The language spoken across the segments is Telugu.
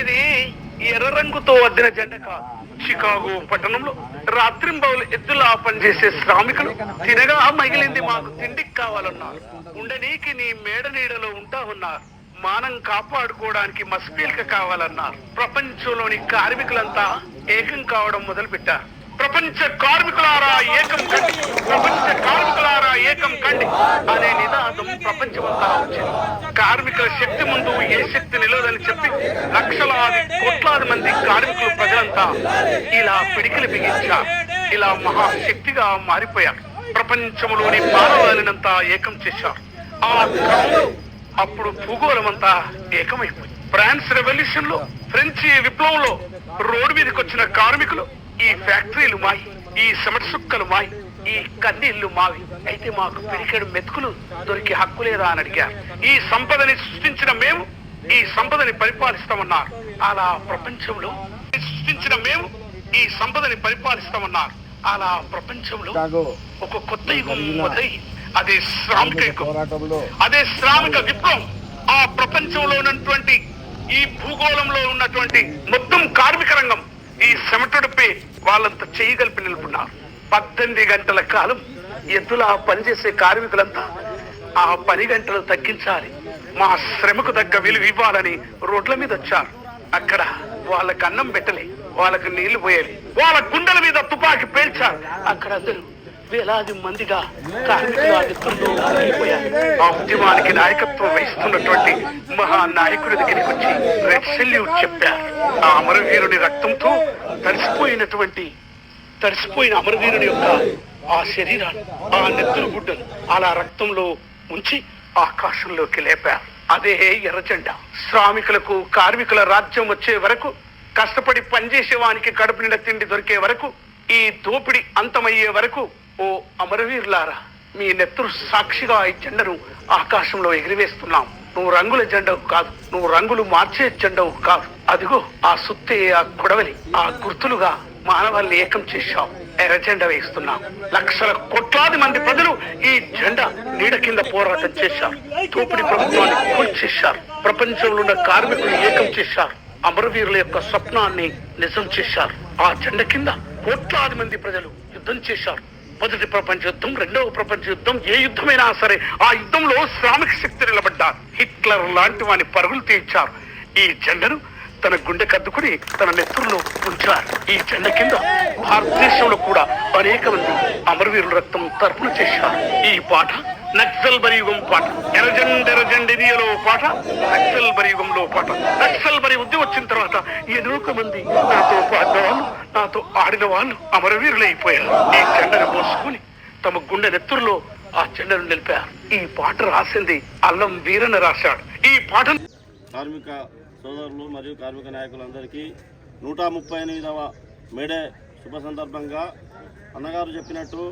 ఇది ఎర్ర రంగుతో వద్దిన జెండ కాదు చికాగో పట్టణంలో రాత్రింబవులు ఎద్దులా పనిచేసే శ్రామికులు తినగా మిగిలింది మాకు తిండికి కావాలన్నారు. ఉండనీకి నీ మేడ నీడలో ఉంటామన్నారు మానం కాపాడుకోవడానికి మస్పీల్క కావాలన్నారు. ప్రపంచంలోని కార్మికులంతా ఏకం కావడం మొదలు పెట్టారు ప్రపంచ కార్మికులారా ఏకం కండి. ప్రపంచ కార్మికులారా ఏకం కండి. అనే నినాదం ప్రపంచమంతా వచ్చింది. కార్మికుల శక్తి ముందు ఏ శక్తి నిలవదని చెప్పి లక్షలాది కోట్లాది మంది కార్మికులు ప్రజలంతా ఇలా పిడికిలు బిగించారు ఇలా మహాశక్తిగా మారిపోయారు ప్రపంచంలోని మానవాళినంతా ఏకం చేశారు ఆ క్రమంలో అప్పుడు భూగోళమంతా ఏకమైపోయింది. ఫ్రాన్స్ రెవల్యూషన్లో ఫ్రెంచి విప్లవంలో రోడ్డు మీదకి వచ్చిన కార్మికులు ఈ ఫ్యాక్టరీలు మాయి ఈ సమట సుక్కలు మాయి ఈ కన్నీళ్ళు మావి. అయితే మాకు పిడికెడు మెతుకులు దొరికి హక్కు లేదా అని అడిగారు. ఈ సంపదని సృష్టించిన మేము ఈ సంపదని పరిపాలిస్తామన్నారు. అలా ప్రపంచంలో సృష్టించిన మేము ఈ సంపదని పరిపాలిస్తామన్నారు. అలా ప్రపంచంలో ఒక కొత్త యుగం మొదలై అదే శ్రామిక యుగం. అదే శ్రామిక విప్లవం. ఆ ప్రపంచంలో ఉన్నటువంటి ఈ భూగోళంలో ఉన్నటువంటి మొత్తం కార్మిక రంగం ఈ చెమటడిపై వాళ్ళంతా చేయగలిపి నిలుపున్నారు పద్దెనిమిది గంటల కాలం ఎద్దులా పనిచేసే కార్మికులంతా ఆ పని గంటలు తగ్గించాలి. మా శ్రమకు తగ్గ విలువ ఇవ్వాలని రోడ్ల మీద వచ్చారు. అక్కడ వాళ్ళకి అన్నం పెట్టలే వాళ్ళకి నీళ్ళు పోయాలి వాళ్ళ గుండెల మీద తుపాకీ పేల్చారు. అక్కడ అందరూ వేలాది మందిగా కార్మికులు అధికంలో ఆ ఉద్యమానికి నాయకత్వం వహిస్తున్నటువంటి మహా నాయకుడి దగ్గరికి వచ్చి రెడ్ సెల్యూట్ చెప్పారు. ఆ అమరవీరుని రక్తంతో తడిసిపోయినటువంటి తడిసిపోయిన అమరవీరుని యొక్క ఆ శరీరాన్ని ఆ నెత్తురు గుడ్డలు అలా రక్తంలో ఉంచి ఆకాశంలోకి లేపారు. అదే ఎర్రజెండా శ్రామికులకు కార్మికుల రాజ్యం వచ్చే వరకు కష్టపడి పనిచేసే వానికి కడుపు నిండా తిండి దొరికే వరకు ఈ దోపిడి అంతమయ్యే వరకు ఓ అమరవీరులారా మీ నెత్తురు సాక్షిగా ఈ జెండను ఆకాశంలో ఎగిరివేస్తున్నాం. నువ్వు రంగుల జెండవు కాదు నువ్వు రంగులు మార్చే జెండవు కాదు. అదిగో ఆ సుత్తే ఆ కొడవలి ఆ గుర్తులుగా మానవాళ్ళని ఏకం చేశావు. ఎర్ర జెండా వేస్తున్నాం లక్షల కోట్లాది మంది ప్రజలు ఈ జెండా నీడ కింద పోరాటం చేశారు. తోపిడి ప్రభుత్వాన్ని కూల్చేశారు ప్రపంచంలో ఉన్న కార్మికులు ఏకం చేశారు. అమరవీరుల యొక్క స్వప్నాన్ని నిజం చేశారు. ఆ జెండ కింద కోట్లాది మంది ప్రజలు యుద్ధం చేశారు. మొదటి ప్రపంచ యుద్ధం రెండవ ప్రపంచ యుద్ధం ఏ యుద్ధమైనా సరే ఆ యుద్ధంలో శ్రామిక శక్తి నిలబడ్డారు. హిట్లర్ లాంటి వాని పరుగులు తీర్చారు ఈ జెండను తన గుండె కద్దుకుని తన నెత్తుల్లో ఉంచారు. ఈ జెండ కింద భారతదేశంలో కూడా అనేక మంది అమరవీరుల రక్తం తర్పణ చేశారు. ఈ పాట నక్సల్ బరియుగం పాట. ఎరజండ్ ఎరజండ్ ఇండియాలో పాట నక్సల్ బరియుగంలో పాట. నక్సల్ బరి ఉద్యమం వచ్చిన తర్వాత ఎన్నో మంది నాతో పాడిన నాతో ఆడిన వాళ్ళు అమరవీరులైపోయారు. ఈ చెండను పోసుకుని తమ గుండె నెత్తురులో ఆ చెండను నిలిపారు. ఈ పాట రాసింది అల్లం వీరన రాశాడు. ఈ పాటను కార్మిక సోదరులు మరియు కార్మిక నాయకులందరికీ నూట ముప్పై ఎనిమిదవ మేడే శుభ సందర్భంగా అన్నగారు చెప్పినట్టు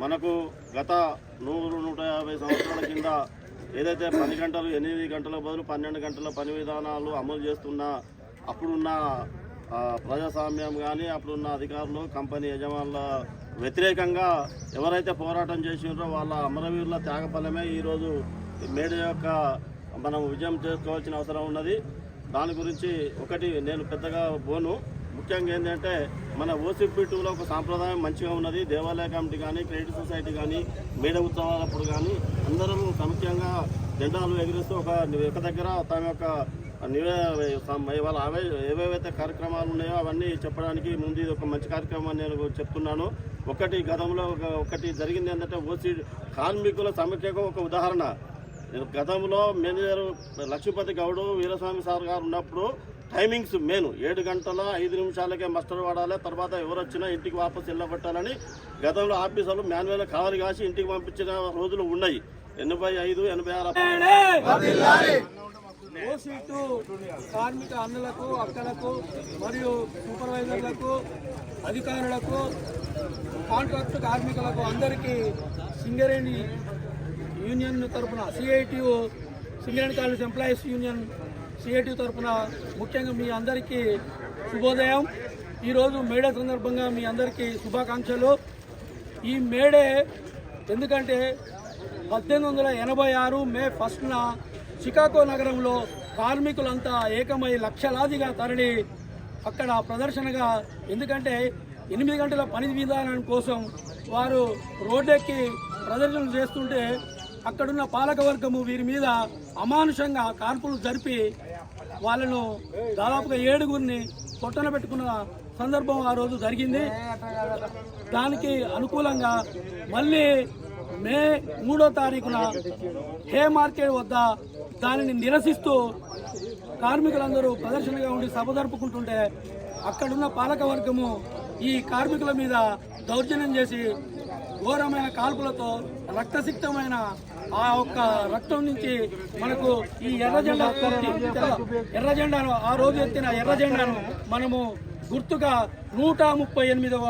మనకు గత నూరు నూట యాభై సంవత్సరాల కింద ఏదైతే పది గంటలు ఎనిమిది గంటల బదులు పన్నెండు గంటల పని విధానాలు అమలు చేస్తున్న అప్పుడున్న ప్రజాస్వామ్యం కానీ అప్పుడున్న అధికారులు కంపెనీ యజమానుల వ్యతిరేకంగా ఎవరైతే పోరాటం చేసిండ్రో వాళ్ళ అమరవీరుల త్యాగఫలమే ఈరోజు మేడ యొక్క మనం విజయం చేసుకోవాల్సిన అవసరం ఉన్నది. దాని గురించి ఒకటి నేను పెద్దగా పోను ముఖ్యంగా ఏంటంటే మన ఓసీపీ టూలో ఒక సాంప్రదాయం మంచిగా ఉన్నది. దేవాలయ కమిటీ కానీ క్రెడిట్ సొసైటీ కానీ మేడ ఉత్సవాలప్పుడు కానీ అందరం సముఖ్యంగా జెండాలు ఎగిరిస్తూ ఒక ఒక దగ్గర తమ యొక్క నివే అవే ఏవేవైతే కార్యక్రమాలు ఉన్నాయో అవన్నీ చెప్పడానికి ముందు ఇది ఒక మంచి కార్యక్రమం నేను చెప్తున్నాను. ఒకటి గతంలో ఒకటి జరిగింది ఏంటంటే ఓసీ కార్మికుల సమైక్యకు ఒక ఉదాహరణ. నేను గతంలో మేనేజర్ లక్ష్మీపతి గౌడు వీరస్వామి సార్ గారు ఉన్నప్పుడు టైమింగ్స్ మెయిన్. ఏడు గంటల ఐదు నిమిషాలకే మస్టర్ వాడాలి తర్వాత ఎవరు వచ్చినా ఇంటికి వాపస్ వెళ్ళబట్టాలని గతంలో ఆఫీసర్లు మాన్యువల్ కావాలి కాసి ఇంటికి పంపించిన రోజులు ఉన్నాయి. ఎనభై ఐదు ఎనభై ఆరు ఓసీటు కార్మిక అన్నలకు అక్కలకు మరియు సూపర్వైజర్లకు అధికారులకు కాంట్రాక్ట్ కార్మికులకు అందరికీ సింగరేణి యూనియన్ తరఫున CITU Singareni college employees union CIT తరఫున ముఖ్యంగా మీ అందరికీ శుభోదయం. ఈరోజు మేడే సందర్భంగా మీ అందరికీ శుభాకాంక్షలు. ఈ మేడే ఎందుకంటే పద్దెనిమిది వందల ఎనభై ఆరు మే ఫస్ట్న చికాగో నగరంలో కార్మికులంతా ఏకమై లక్షలాదిగా తరలి అక్కడ ప్రదర్శనగా ఎందుకంటే ఎనిమిది గంటల పని విధానం కోసం వారు రోడ్డెక్కి ప్రదర్శనలు చేస్తుంటే అక్కడున్న పాలకవర్గము వీరి మీద అమానుషంగా కాన్పులు జరిపి వాళ్ళను దాదాపుగా ఏడుగురిని పొట్టన పెట్టుకున్న సందర్భం ఆ రోజు జరిగింది. దానికి అనుకూలంగా మళ్ళీ మే మూడో తారీఖున హే మార్కెట్ వద్ద దానిని నిరసిస్తూ కార్మికులందరూ ప్రదర్శనగా ఉండి సభ జరుపుకుంటుంటే అక్కడున్న పాలకవర్గము ఈ కార్మికుల మీద దౌర్జన్యం చేసి ఘోరమైన కాల్పులతో రక్తసిక్తమైన ఆ ఒక్క రక్తం నుంచి మనకు ఈ ఎర్ర జెండా ఎర్ర జెండాను ఆ రోజు ఎత్తిన ఎర్ర జెండాను మనము గుర్తుగా నూట ముప్పై ఎనిమిదవ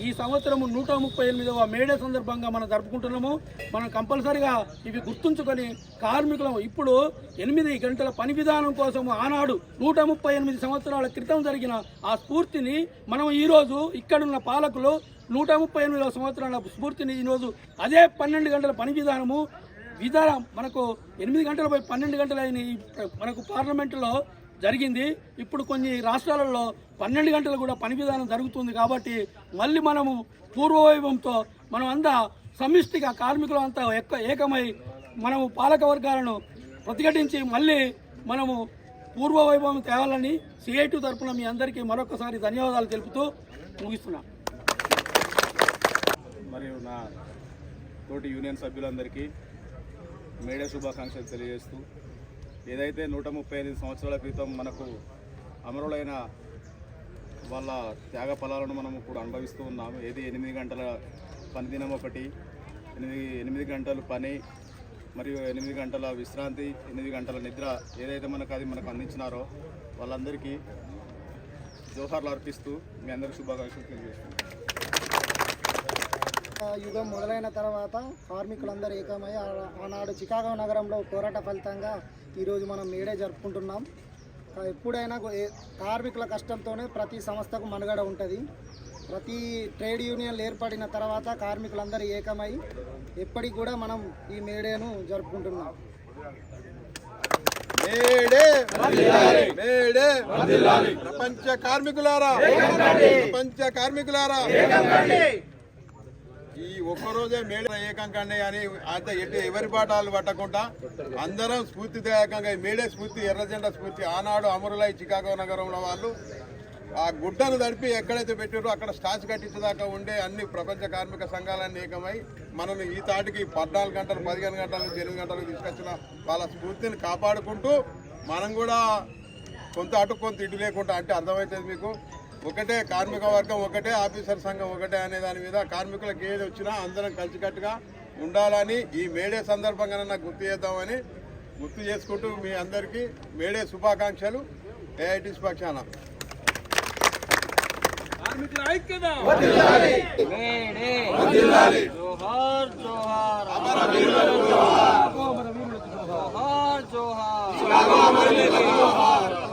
ఈ సంవత్సరము నూట ముప్పై ఎనిమిదవ మేడే సందర్భంగా మనం జరుపుకుంటున్నాము. మనం కంపల్సరిగా ఇవి గుర్తుంచుకొని కార్మికులం ఇప్పుడు ఎనిమిది గంటల పని విధానం కోసం ఆనాడు నూట ముప్పై ఎనిమిది సంవత్సరాల క్రితం జరిగిన ఆ స్ఫూర్తిని మనం ఈరోజు ఇక్కడున్న పాలకులు నూట ముప్పై ఎనిమిదవ సంవత్సరాల స్ఫూర్తిని ఈరోజు అదే పన్నెండు గంటల పని విధానము విధానం మనకు ఎనిమిది గంటలపై పన్నెండు గంటలైన మనకు పార్లమెంటులో జరిగింది. ఇప్పుడు కొన్ని రాష్ట్రాలలో పన్నెండు గంటలు కూడా పని విధానం జరుగుతుంది కాబట్టి మళ్ళీ మనము పూర్వవైభవంతో మనం అంతా సమిష్టిగా కార్మికులు అంతా ఎక్క ఏకమై మనము పాలక వర్గాలను ప్రతిఘటించి మళ్ళీ మనము పూర్వవైభవం తేవాలని సిఐటి తరఫున మీ అందరికీ మరొకసారి ధన్యవాదాలు తెలుపుతూ ముగిస్తున్నా. మరియు నా తోటి యూనియన్ సభ్యులందరికీ మేడే శుభాకాంక్షలు తెలియజేస్తూ ఏదైతే నూట ముప్పై ఐదు సంవత్సరాల క్రితం మనకు అమరులైన వాళ్ళ త్యాగ ఫలాలను మనం ఇప్పుడు అనుభవిస్తూ ఉన్నాము. ఏది ఎనిమిది గంటల పనిదినం ఒకటి ఎనిమిది ఎనిమిది గంటలు పని మరియు ఎనిమిది గంటల విశ్రాంతి ఎనిమిది గంటల నిద్ర ఏదైతే మనకు అది మనకు అందించినారో వాళ్ళందరికీ జోహార్లు అర్పిస్తూ మీ అందరికీ శుభాకాంక్షలు తెలియజేస్తున్నాను యుగం మొదలైన తర్వాత కార్మికులందరూ ఏకమై ఆ- ఆనాడు చికాగో నగరంలో పోరాట ఫలితంగా ఈరోజు మనం మేడే జరుపుకుంటున్నాం. ఎప్పుడైనా కార్మికుల కష్టంతోనే ప్రతి సంస్థకు మనుగడ ఉంటుంది. ప్రతి ట్రేడ్ యూనియన్లు ఏర్పడిన తర్వాత కార్మికులందరూ ఏకమై ఎప్పటికి కూడా మనం ఈ మేడేను జరుపుకుంటున్నాం. మేడే మేడే ప్రపంచ కార్మికులారా. ప్రపంచ కార్మికులారా. ఈ ఒక్కరోజే మేడ ఏకం కండి అని అంత ఎటు ఎవరి పాఠాలు పట్టకుండా అందరం స్ఫూర్తిదాయకంగా మేడే స్ఫూర్తి ఎర్రజెండ స్ఫూర్తి ఆనాడు అమరులై చికాగో నగరంలో వాళ్ళు ఆ గుడ్డను తడిపి ఎక్కడైతే పెట్టారో అక్కడ స్టాచ్ కట్టించేదాకా ఉండే అన్ని ప్రపంచ కార్మిక సంఘాలన్నీ ఏకమై మనల్ని ఈ తాటికి పద్నాలుగు గంటలు పదిహేను గంటల నుంచి ఎనిమిది గంటలకు తీసుకొచ్చిన వాళ్ళ స్ఫూర్తిని కాపాడుకుంటూ మనం కూడా కొంత అటు కొంత ఇటు లేకుండా అంటే అర్థమవుతుంది మీకు. ఒకటే కార్మిక వర్గం ఒకటే ఆఫీసర్ సంఘం ఒకటే అనే దాని మీద కార్మికులకు ఏది వచ్చినా అందరం కలిసికట్టుగా ఉండాలని ఈ మేడే సందర్భంగా నాకు గుర్తు చేద్దామని గుర్తు చేసుకుంటూ మీ అందరికీ మేడే శుభాకాంక్షలు. ఏఐటీస్ పక్షాన. జోహార్ జోహార్.